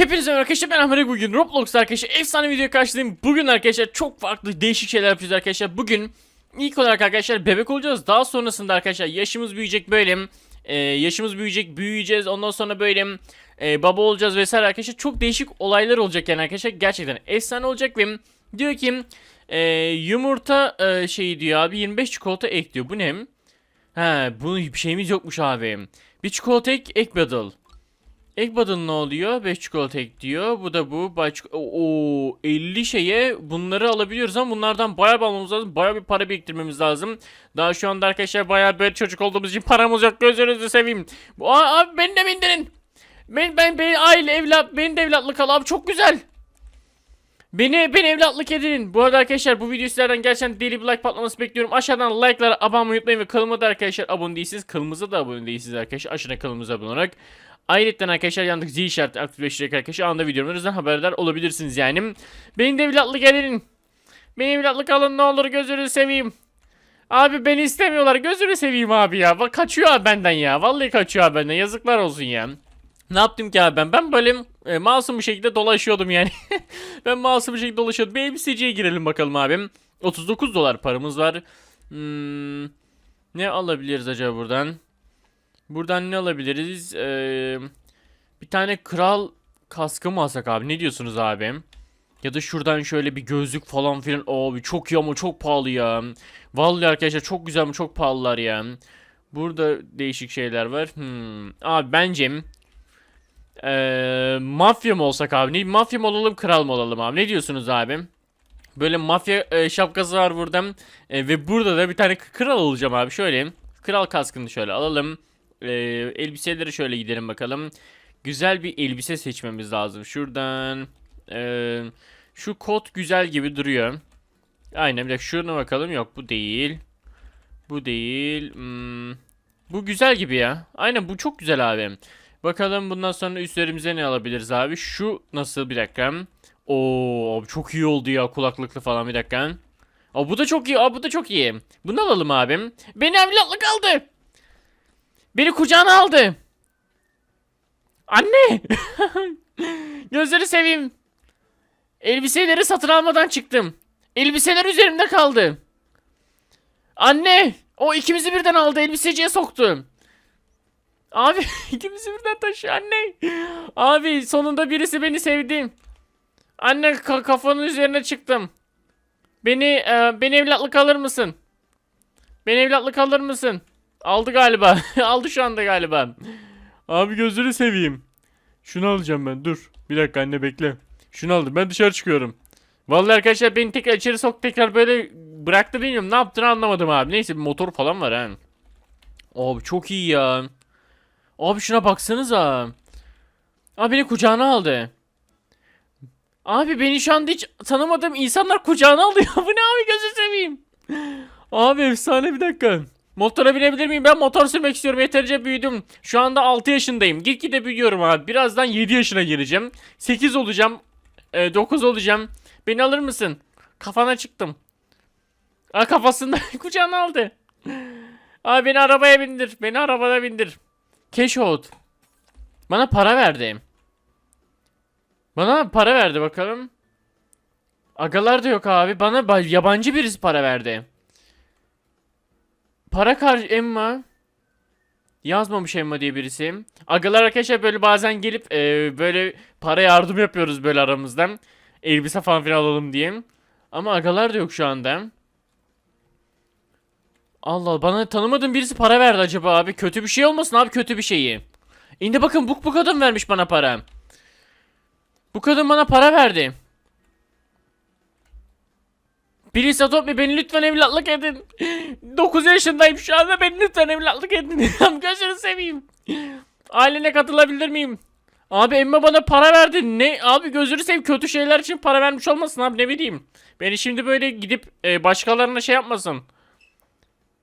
Hepinize merhaba arkadaşlar ben Ahmet bugün Roblox arkadaşlar efsane video karşılayayım. Bugün arkadaşlar çok farklı değişik şeyler yapacağız arkadaşlar. Bugün ilk olarak arkadaşlar bebek olacağız. Daha sonrasında arkadaşlar yaşımız büyüyecek böyle. e, yaşımız büyüyecek büyüyeceğiz. Ondan sonra böyle e, baba olacağız vesaire arkadaşlar. Çok değişik olaylar olacak yani arkadaşlar. Gerçekten efsane olacak ve diyor ki e, yumurta e, şeyi diyor abi 25 çikolata ek diyor. Bu ne? Ha bunun bir şeyimiz yokmuş abi. Bir çikolata ek, ek battle. Ek battle ne oluyor? 5 çikolata ek diyor. Bu da bu. Çiko- Oo 50 şeye bunları alabiliyoruz ama bunlardan bayağı bir almamız lazım. Bayağı bir para biriktirmemiz lazım. Daha şu anda arkadaşlar bayağı böyle çocuk olduğumuz için paramız yok. Gözünüzü seveyim. Aa, abi beni de bindirin. Ben, ben, ben aile evlat, beni de evlatlık al abi çok güzel. Beni, beni evlatlık edin. Bu arada arkadaşlar bu video sizlerden gerçekten deli bir like patlaması bekliyorum. Aşağıdan like'lara abone olmayı unutmayın ve kanalıma da arkadaşlar abone değilsiniz. Kanalımıza da abone değilsiniz arkadaşlar. Aşağıdan kanalımıza abone olarak. Ayrıca arkadaşlar yandaki zil işareti aktifleştirerek arkadaşlar anında videolarımızdan haberdar olabilirsiniz yani. Beni de evlatlık edin. Beni evlatlık alın ne olur gözünüzü seveyim. Abi beni istemiyorlar gözünü seveyim abi ya. Bak kaçıyor abi benden ya. Vallahi kaçıyor abi benden yazıklar olsun ya. Ne yaptım ki abi ben? Ben böyle e, masum bir şekilde dolaşıyordum yani. ben masum bir şekilde dolaşıyordum. Bir elbiseciye girelim bakalım abim. 39 dolar paramız var. Hmm, ne alabiliriz acaba buradan? Buradan ne alabiliriz? Ee, bir tane kral kaskı mı alsak abi? Ne diyorsunuz abim? Ya da şuradan şöyle bir gözlük falan filan. Abi çok iyi ama çok pahalı ya. Vallahi arkadaşlar çok güzel ama çok pahalılar ya. Burada değişik şeyler var. Hmm. Abi bence ee, mafya mı olsak abi? Ne, mafya mı olalım kral mı olalım abi? Ne diyorsunuz abim? Böyle mafya e, şapkası var burada. E, ve burada da bir tane kral olacağım abi. Şöyle kral kaskını şöyle alalım. E, elbiseleri şöyle gidelim bakalım. Güzel bir elbise seçmemiz lazım. Şuradan e, şu kot güzel gibi duruyor. Aynen bir dakika şuna bakalım. Yok bu değil. Bu değil. Hmm, bu güzel gibi ya. Aynen bu çok güzel abi. Bakalım bundan sonra üstlerimize ne alabiliriz abi? Şu nasıl bir dakika. Oo çok iyi oldu ya kulaklıklı falan bir dakika. Aa, bu da çok iyi. Aa, bu da çok iyi. Bunu alalım abim. Beni evlatlık aldı. Beni kucağına aldı. Anne. Gözleri seveyim. Elbiseleri satın almadan çıktım. Elbiseler üzerimde kaldı. Anne. O ikimizi birden aldı. Elbiseciye soktu. Abi ikimizi birden taşıyor anne. Abi sonunda birisi beni sevdi. Anne ka- kafanın üzerine çıktım. Beni e, beni evlatlık alır mısın? Beni evlatlık alır mısın? Aldı galiba. Aldı şu anda galiba. Abi gözünü seveyim. Şunu alacağım ben. Dur. Bir dakika anne bekle. Şunu aldım. Ben dışarı çıkıyorum. Vallahi arkadaşlar beni tekrar içeri sok tekrar böyle bıraktı bilmiyorum. Ne yaptığını anlamadım abi. Neyse bir motor falan var ha. Abi çok iyi ya. Abi şuna baksanıza. Abi beni kucağına aldı. Abi beni şu anda hiç tanımadığım insanlar kucağına alıyor. Bu ne abi gözü seveyim. Abi efsane bir dakika. Motora binebilir miyim? Ben motor sürmek istiyorum. Yeterince büyüdüm. Şu anda 6 yaşındayım. Gitgide büyüyorum abi. Birazdan 7 yaşına gireceğim. 8 olacağım. e, 9 olacağım. Beni alır mısın? Kafana çıktım. Aa kafasında kucağına aldı. Abi beni arabaya bindir. Beni arabada bindir. Keşhot. Bana para verdi. Bana para verdi bakalım. Agalar da yok abi. Bana ba- yabancı birisi para verdi. Para karşı Emma. Yazmamış Emma diye birisi. Agalar arkadaşlar böyle bazen gelip e, böyle para yardım yapıyoruz böyle aramızdan. Elbise falan filan alalım diye. Ama agalar da yok şu anda. Allah bana tanımadığım birisi para verdi acaba abi. Kötü bir şey olmasın abi kötü bir şeyi. İndi bakın bu, bu kadın vermiş bana para. Bu kadın bana para verdi. Birisi Adobe beni lütfen evlatlık edin. 9 yaşındayım şu anda beni lütfen evlatlık edin. Gözünü seveyim. Ailene katılabilir miyim? Abi Emma bana para verdi. Ne? Abi gözünü seveyim kötü şeyler için para vermiş olmasın abi ne bileyim. Beni şimdi böyle gidip e, başkalarına şey yapmasın.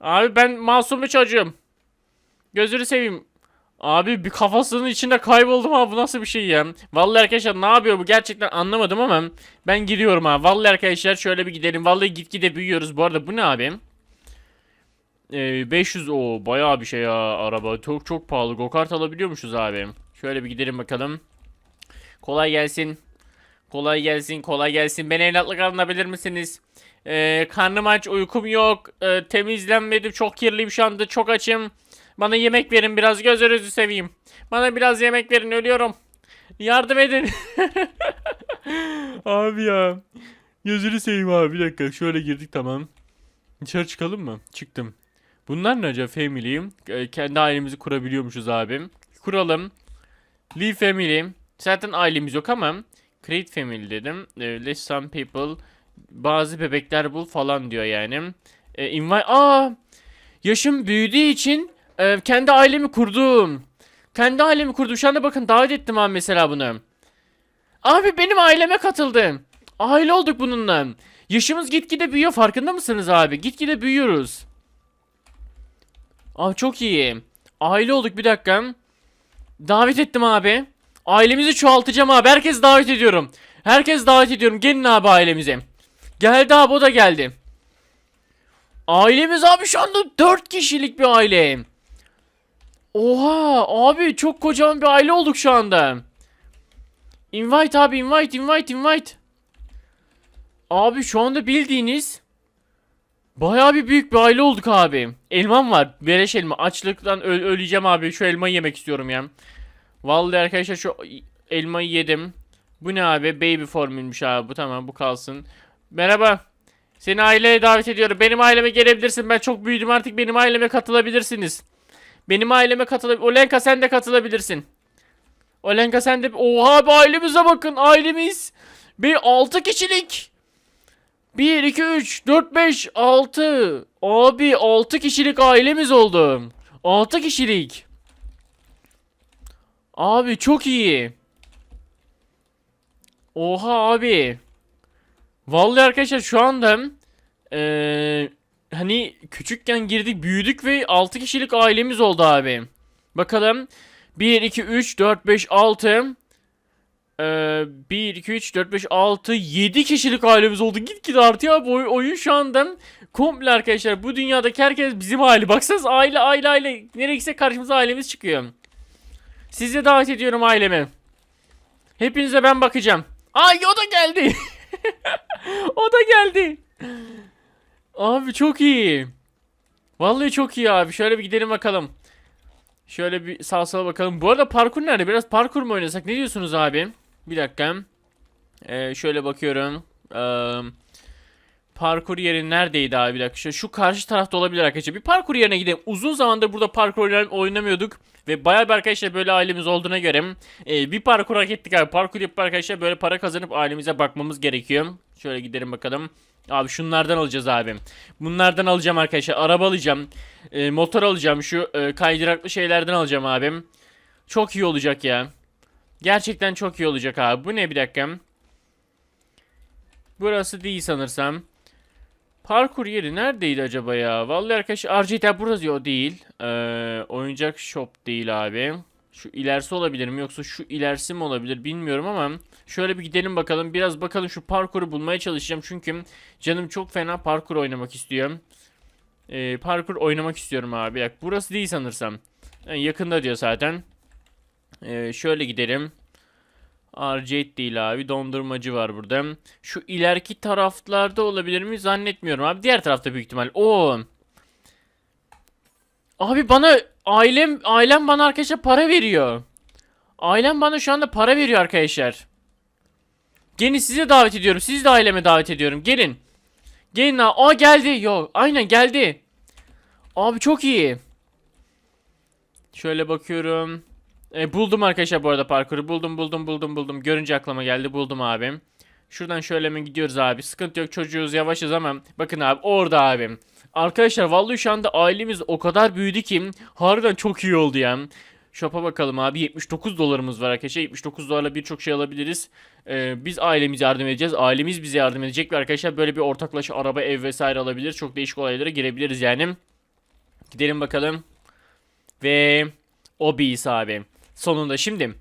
Abi ben masum bir çocuğum. Gözünü seveyim. Abi bir kafasının içinde kayboldum abi bu nasıl bir şey ya. Vallahi arkadaşlar ne yapıyor bu gerçekten anlamadım ama ben gidiyorum abi. Vallahi arkadaşlar şöyle bir gidelim. Vallahi gitgide büyüyoruz. Bu arada bu ne abi? Ee, 500 o bayağı bir şey ya araba. Çok çok pahalı. Go-kart alabiliyormuşuz abi. Şöyle bir gidelim bakalım. Kolay gelsin. Kolay gelsin, kolay gelsin. Beni evlatlık alınabilir misiniz? Ee, karnım aç, uykum yok. Ee, temizlenmedim, çok kirliyim şu anda, çok açım. Bana yemek verin biraz, gözünüzü seveyim. Bana biraz yemek verin, ölüyorum. Yardım edin. abi ya. Gözünü seveyim abi, bir dakika. Şöyle girdik tamam. Dışarı çıkalım mı? Çıktım. Bunlar ne acaba family? Ee, kendi ailemizi kurabiliyormuşuz abim. Kuralım. Leave family. Zaten ailemiz yok ama create family dedim. Ee, let some people bazı bebekler bul falan diyor yani. Ee, invite Aa! Yaşım büyüdüğü için e, kendi ailemi kurdum. Kendi ailemi kurdum. Şu anda bakın davet ettim abi mesela bunu. Abi benim aileme katıldı. Aile olduk bununla. Yaşımız gitgide büyüyor farkında mısınız abi? Gitgide büyüyoruz. Abi çok iyi. Aile olduk bir dakika. Davet ettim abi. Ailemizi çoğaltacağım abi. Herkes davet ediyorum. Herkes davet ediyorum. Gelin abi ailemize. Geldi abi o da geldi. Ailemiz abi şu anda 4 kişilik bir aile. Oha abi çok kocaman bir aile olduk şu anda. Invite abi invite invite invite. Abi şu anda bildiğiniz Bayağı bir büyük bir aile olduk abi. Elmam var. Beleş elma. Açlıktan öl- öleceğim abi. Şu elmayı yemek istiyorum ya. Vallahi arkadaşlar şu elmayı yedim. Bu ne abi? Baby formülmüş abi. Bu tamam bu kalsın. Merhaba. Seni aileye davet ediyorum. Benim aileme gelebilirsin. Ben çok büyüdüm artık. Benim aileme katılabilirsiniz. Benim aileme katılabilir. Olenka sen de katılabilirsin. Olenka sen de... Oha abi ailemize bakın. Ailemiz. Bir 6 kişilik. 1, 2, 3, 4, 5, 6. Abi 6 kişilik ailemiz oldu. 6 kişilik. Abi çok iyi. Oha abi. Vallahi arkadaşlar şu anda eee hani küçükken girdik büyüdük ve 6 kişilik ailemiz oldu abi. Bakalım. 1, 2, 3, 4, 5, 6. Ee, 1, 2, 3, 4, 5, 6, 7 kişilik ailemiz oldu. Gitgide artıyor abi oy- oyun şu anda komple arkadaşlar. Bu dünyadaki herkes bizim aile. Baksanız aile aile aile. Nereye gitsek karşımıza ailemiz çıkıyor. Sizi de davet ediyorum aileme. Hepinize ben bakacağım. Ay o da geldi. o da geldi. Abi çok iyi. Vallahi çok iyi abi. Şöyle bir gidelim bakalım. Şöyle bir sağ sola bakalım. Bu arada parkur nerede? Biraz parkur mu oynasak? Ne diyorsunuz abi? Bir dakika. Ee, şöyle bakıyorum. Ee, parkur yeri neredeydi abi? Bir dakika. Şu, karşı tarafta olabilir arkadaşlar. Bir parkur yerine gidelim. Uzun zamandır burada parkur oyna- oynamıyorduk. Ve bayağı bir arkadaşlar böyle ailemiz olduğuna göre e, bir parkur hak ettik abi. Parkur yapıp arkadaşlar böyle para kazanıp ailemize bakmamız gerekiyor. Şöyle gidelim bakalım. Abi şunlardan alacağız abi. Bunlardan alacağım arkadaşlar. Araba alacağım. E, motor alacağım. Şu e, kaydıraklı şeylerden alacağım abim. Çok iyi olacak ya. Gerçekten çok iyi olacak abi. Bu ne bir dakika. Burası değil sanırsam. Parkur yeri neredeydi acaba ya? Vallahi arkadaşlar RGT burası yok değil. Ee, oyuncak shop değil abi. Şu ilerisi olabilir mi yoksa şu ilerisi mi olabilir bilmiyorum ama şöyle bir gidelim bakalım. Biraz bakalım şu parkuru bulmaya çalışacağım çünkü canım çok fena parkur oynamak istiyor. Ee, parkur oynamak istiyorum abi. Bak burası değil sanırsam. Yani yakında diyor zaten. Ee, şöyle gidelim. Arcade değil abi. Dondurmacı var burada. Şu ileriki taraflarda olabilir mi? Zannetmiyorum abi. Diğer tarafta büyük ihtimal. Oo. Abi bana ailem ailem bana arkadaşlar para veriyor. Ailem bana şu anda para veriyor arkadaşlar. Gelin size davet ediyorum. Siz de aileme davet ediyorum. Gelin. Gelin ha. Aa geldi. Yok. Aynen geldi. Abi çok iyi. Şöyle bakıyorum. E, buldum arkadaşlar bu arada parkuru. Buldum buldum buldum buldum. Görünce aklıma geldi. Buldum abim. Şuradan şöyle mi gidiyoruz abi. Sıkıntı yok çocuğuz yavaşız ama bakın abi orada abim. Arkadaşlar vallahi şu anda ailemiz o kadar büyüdü ki harbiden çok iyi oldu ya. Shop'a bakalım abi 79 dolarımız var arkadaşlar. 79 dolarla birçok şey alabiliriz. Ee, biz ailemize yardım edeceğiz. Ailemiz bize yardım edecek ve arkadaşlar böyle bir ortaklaşa araba, ev vesaire alabilir. Çok değişik olaylara girebiliriz yani. Gidelim bakalım. Ve Obis abi. Sonunda şimdi.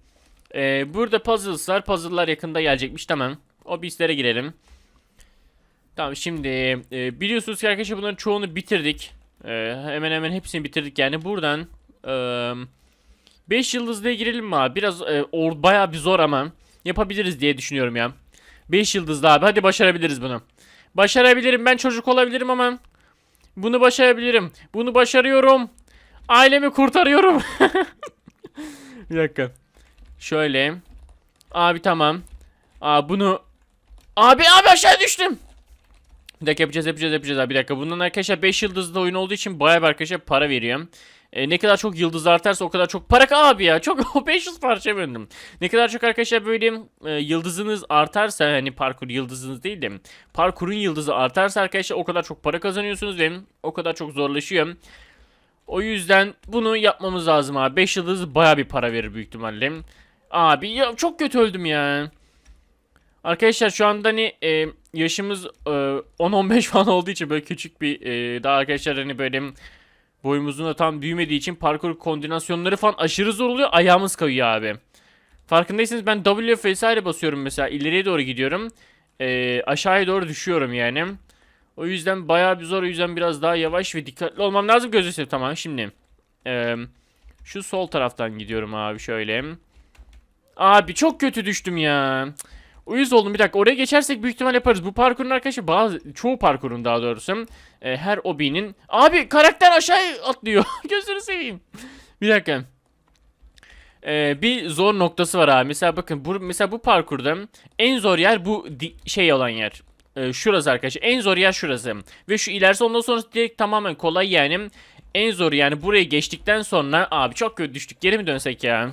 e, burada puzzles var. Puzzle'lar yakında gelecekmiş. Tamam. Obislere girelim. Tamam şimdi e, biliyorsunuz ki arkadaşlar bunların çoğunu bitirdik. E, hemen hemen hepsini bitirdik yani. Buradan 5 yıldızlıya girelim mi abi? Biraz e, or, bayağı bir zor ama. yapabiliriz diye düşünüyorum ya. 5 yıldızlı abi hadi başarabiliriz bunu. Başarabilirim ben çocuk olabilirim ama bunu başarabilirim. Bunu başarıyorum. Ailemi kurtarıyorum. bir dakika. Şöyle. Abi tamam. Aa bunu Abi abi aşağı düştüm. Bir dakika yapacağız yapacağız yapacağız abi bir dakika. Bundan arkadaşlar 5 yıldızlı oyun olduğu için bayağı bir arkadaşlar para veriyor. E, ne kadar çok yıldız artarsa o kadar çok para abi ya. Çok 500 parça böldüm. Ne kadar çok arkadaşlar böyle e, yıldızınız artarsa hani parkur yıldızınız değil de parkurun yıldızı artarsa arkadaşlar o kadar çok para kazanıyorsunuz ve o kadar çok zorlaşıyor. O yüzden bunu yapmamız lazım abi. 5 yıldız bayağı bir para verir büyük ihtimalle. Abi ya çok kötü öldüm ya. Arkadaşlar şu anda hani e, yaşımız e, 10-15 falan olduğu için böyle küçük bir e, daha arkadaşlar hani böyle boyumuzun da tam büyümediği için parkur koordinasyonları falan aşırı zor oluyor. Ayağımız kayıyor abi. Farkındaysanız ben W vesaire basıyorum mesela ileriye doğru gidiyorum. E, aşağıya doğru düşüyorum yani. O yüzden bayağı bir zor. O yüzden biraz daha yavaş ve dikkatli olmam lazım. Gözü. Tamam şimdi. E, şu sol taraftan gidiyorum abi şöyle. Abi çok kötü düştüm ya. Cık. Uyuz oldum bir dakika oraya geçersek büyük ihtimal yaparız. Bu parkurun arkadaşı bazı çoğu parkurun daha doğrusu e, her obinin abi karakter aşağı atlıyor. Gözünü seveyim. Bir dakika. E, bir zor noktası var abi. Mesela bakın bu mesela bu parkurda en zor yer bu şey olan yer. E, şurası arkadaşlar. En zor yer şurası. Ve şu ilerisi ondan sonrası direkt tamamen kolay yani. En zor yani burayı geçtikten sonra abi çok kötü düştük. Geri mi dönsek ya?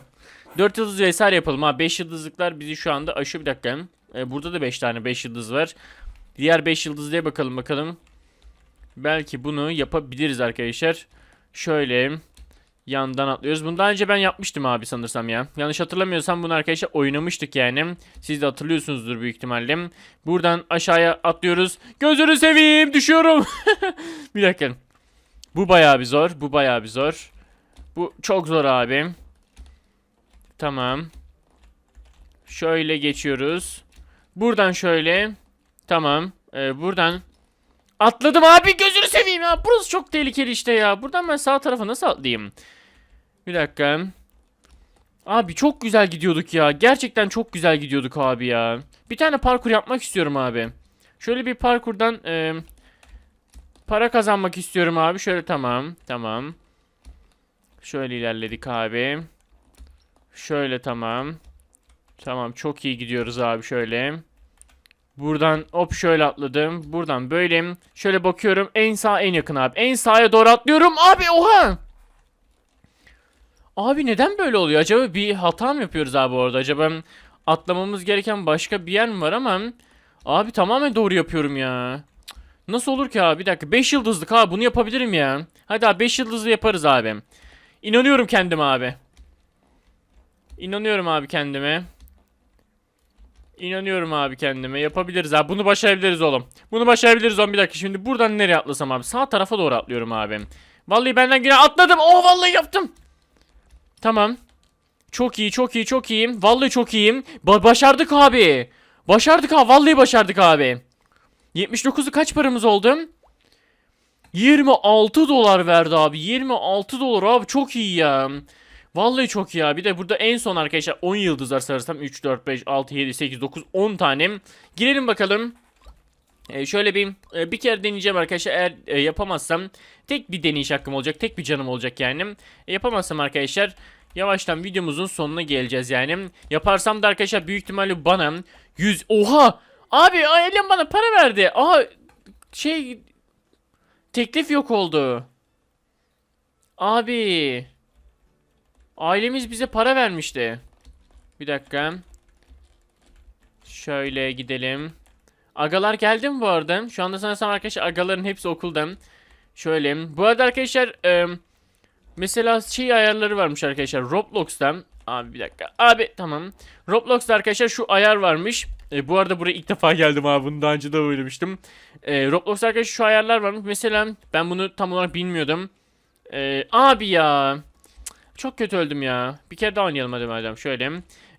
4 yıldız vesaire yapalım ha. 5 yıldızlıklar bizi şu anda aşıyor bir dakika. Ee, burada da 5 tane 5 yıldız var. Diğer 5 yıldızlıya bakalım bakalım. Belki bunu yapabiliriz arkadaşlar. Şöyle yandan atlıyoruz. Bunu daha önce ben yapmıştım abi sanırsam ya. Yanlış hatırlamıyorsam bunu arkadaşlar oynamıştık yani. Siz de hatırlıyorsunuzdur büyük ihtimalle. Buradan aşağıya atlıyoruz. Gözünü seveyim düşüyorum. bir dakika. Bu bayağı bir zor. Bu bayağı bir zor. Bu çok zor abi. Tamam. Şöyle geçiyoruz. Buradan şöyle. Tamam. Ee, buradan. Atladım abi gözünü seveyim ya. Burası çok tehlikeli işte ya. Buradan ben sağ tarafa nasıl atlayayım? Bir dakika. Abi çok güzel gidiyorduk ya. Gerçekten çok güzel gidiyorduk abi ya. Bir tane parkur yapmak istiyorum abi. Şöyle bir parkurdan e, para kazanmak istiyorum abi. Şöyle tamam. Tamam. Şöyle ilerledik abi. Şöyle tamam. Tamam çok iyi gidiyoruz abi şöyle. Buradan hop şöyle atladım. Buradan böyle. Şöyle bakıyorum. En sağ en yakın abi. En sağa doğru atlıyorum. Abi oha. Abi neden böyle oluyor? Acaba bir hata mı yapıyoruz abi orada? Acaba atlamamız gereken başka bir yer mi var ama abi tamamen doğru yapıyorum ya. Nasıl olur ki abi? Bir dakika. 5 yıldızlık abi bunu yapabilirim ya. Hadi abi 5 yıldızlı yaparız abi. İnanıyorum kendime abi. İnanıyorum abi kendime. İnanıyorum abi kendime. Yapabiliriz abi. Bunu başarabiliriz oğlum. Bunu başarabiliriz oğlum. Bir dakika şimdi buradan nereye atlasam abi? Sağ tarafa doğru atlıyorum abi. Vallahi benden yine atladım. Oh vallahi yaptım. Tamam. Çok iyi, çok iyi, çok iyiyim. Vallahi çok iyiyim. Ba- başardık abi. Başardık abi. Vallahi başardık abi. 79'u kaç paramız oldu? 26 dolar verdi abi. 26 dolar abi çok iyi ya. Vallahi çok iyi ya. Bir de burada en son arkadaşlar 10 yıldızlar sarırsam 3, 4, 5, 6, 7, 8, 9, 10 tane. Girelim bakalım. Ee, şöyle bir e, bir kere deneyeceğim arkadaşlar. Eğer e, yapamazsam tek bir deneyiş hakkım olacak. Tek bir canım olacak yani. E, yapamazsam arkadaşlar yavaştan videomuzun sonuna geleceğiz yani. Yaparsam da arkadaşlar büyük ihtimalle bana 100 Oha! Abi Elen bana para verdi. Aha şey teklif yok oldu. Abi Ailemiz bize para vermişti. Bir dakika. Şöyle gidelim. Agalar geldi mi bu arada? Şu anda sanırsam arkadaşlar agaların hepsi okulda. Şöyle. Bu arada arkadaşlar e, mesela şey ayarları varmış arkadaşlar Roblox'ta. Abi bir dakika. Abi tamam. Roblox'ta arkadaşlar şu ayar varmış. E, bu arada buraya ilk defa geldim abi. Bunu daha önce de oynamıştım. E, Roblox'ta arkadaşlar şu ayarlar varmış. Mesela ben bunu tam olarak bilmiyordum. E, abi ya. Çok kötü öldüm ya. Bir kere daha oynayalım hadi madem. Şöyle.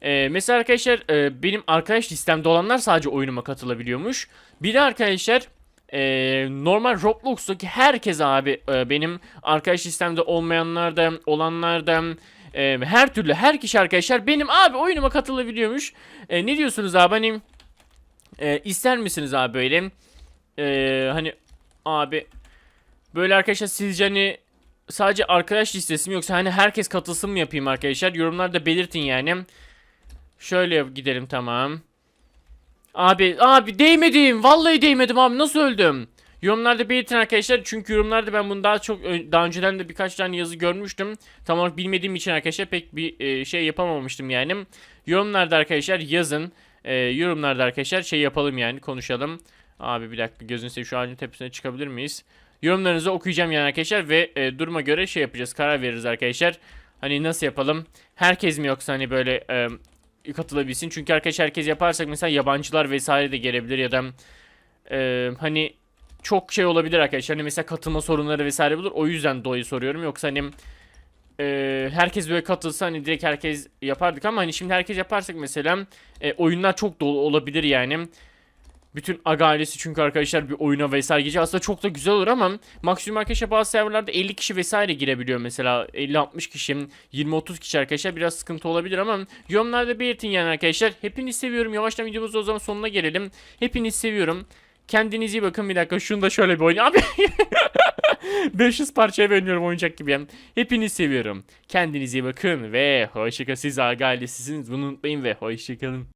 Ee, mesela arkadaşlar e, benim arkadaş listemde olanlar sadece oyunuma katılabiliyormuş. Bir de arkadaşlar e, normal Roblox'taki herkes abi e, benim arkadaş listemde olmayanlar da olanlar da e, her türlü her kişi arkadaşlar benim abi oyunuma katılabiliyormuş. E, ne diyorsunuz abi hani e, ister misiniz abi böyle E, hani abi böyle arkadaşlar sizce hani sadece arkadaş listesi mi yoksa hani herkes katılsın mı yapayım arkadaşlar yorumlarda belirtin yani. Şöyle gidelim tamam. Abi abi değmedim. Vallahi değmedim abi. Nasıl öldüm? Yorumlarda belirtin arkadaşlar. Çünkü yorumlarda ben bunu daha çok daha önceden de birkaç tane yazı görmüştüm. Tam olarak bilmediğim için arkadaşlar pek bir e, şey yapamamıştım yani. Yorumlarda arkadaşlar yazın. E, yorumlarda arkadaşlar şey yapalım yani konuşalım. Abi bir dakika gözünü seveyim şu ağacın tepesine çıkabilir miyiz? Yorumlarınızı okuyacağım yani arkadaşlar ve e, duruma göre şey yapacağız karar veririz arkadaşlar. Hani nasıl yapalım? Herkes mi yoksa hani böyle e, katılabilsin? Çünkü arkadaşlar herkes yaparsak mesela yabancılar vesaire de gelebilir ya da e, hani çok şey olabilir arkadaşlar. Hani mesela katılma sorunları vesaire olur. O yüzden dolayı soruyorum. Yoksa hani e, herkes böyle katılsa hani direkt herkes yapardık ama hani şimdi herkes yaparsak mesela e, oyunlar çok dolu olabilir yani. Bütün aga ailesi çünkü arkadaşlar bir oyuna vesaire girecek. Aslında çok da güzel olur ama maksimum arkadaşlar bazı serverlarda 50 kişi vesaire girebiliyor mesela. 50-60 kişi, 20-30 kişi arkadaşlar biraz sıkıntı olabilir ama yorumlarda belirtin yani arkadaşlar. Hepinizi seviyorum. Yavaştan videomuzun o zaman sonuna gelelim. Hepinizi seviyorum. Kendinize iyi bakın bir dakika. Şunu da şöyle bir oynayayım. Abi 500 parçaya bölünüyorum oyuncak gibi. Hepinizi seviyorum. Kendinize iyi bakın ve hoşçakalın. Siz aga ailesisiniz. Bunu unutmayın ve hoşçakalın.